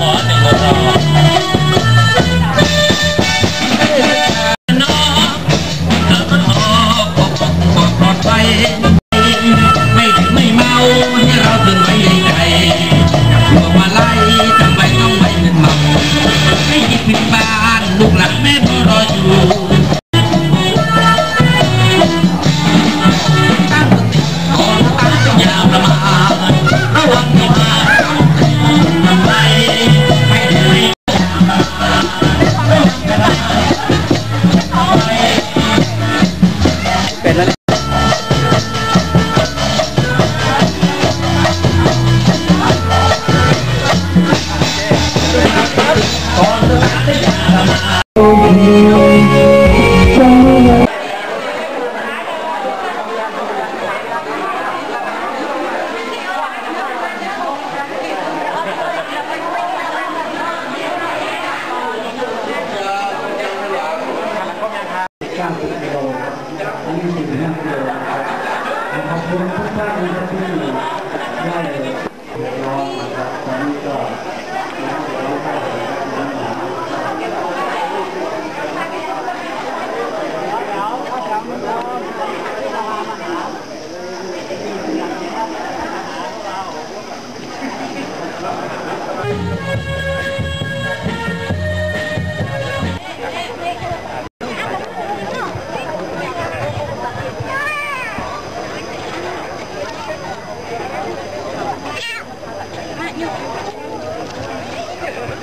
หมอหนึ่งรอน้องเธอมันออกบอกบอกบอกปลอดภัยไม่ดื่มไม่เมาให้เราถึงไม่ใหญ่ใจพวมาไล่ทำไมต้องไม่เงินเมาให้หยิบผิดบ้านลูกหลานแม่พอรออยู่ 90กิ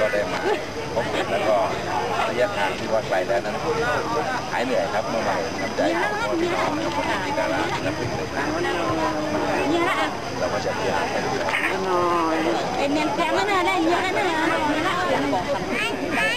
ก็ได้มาพบเห็นแล้วก็ระยะทางที่ ว่าไกลแล้วนั้นหายเหนื่อยครับเมื่อวานน้ำใจของพ่อพี่น้องนะครับคนที่ดาราศิลปินต่างๆเราก็จะพยายามไปดูแล Em em kéo nó lên nhớ nó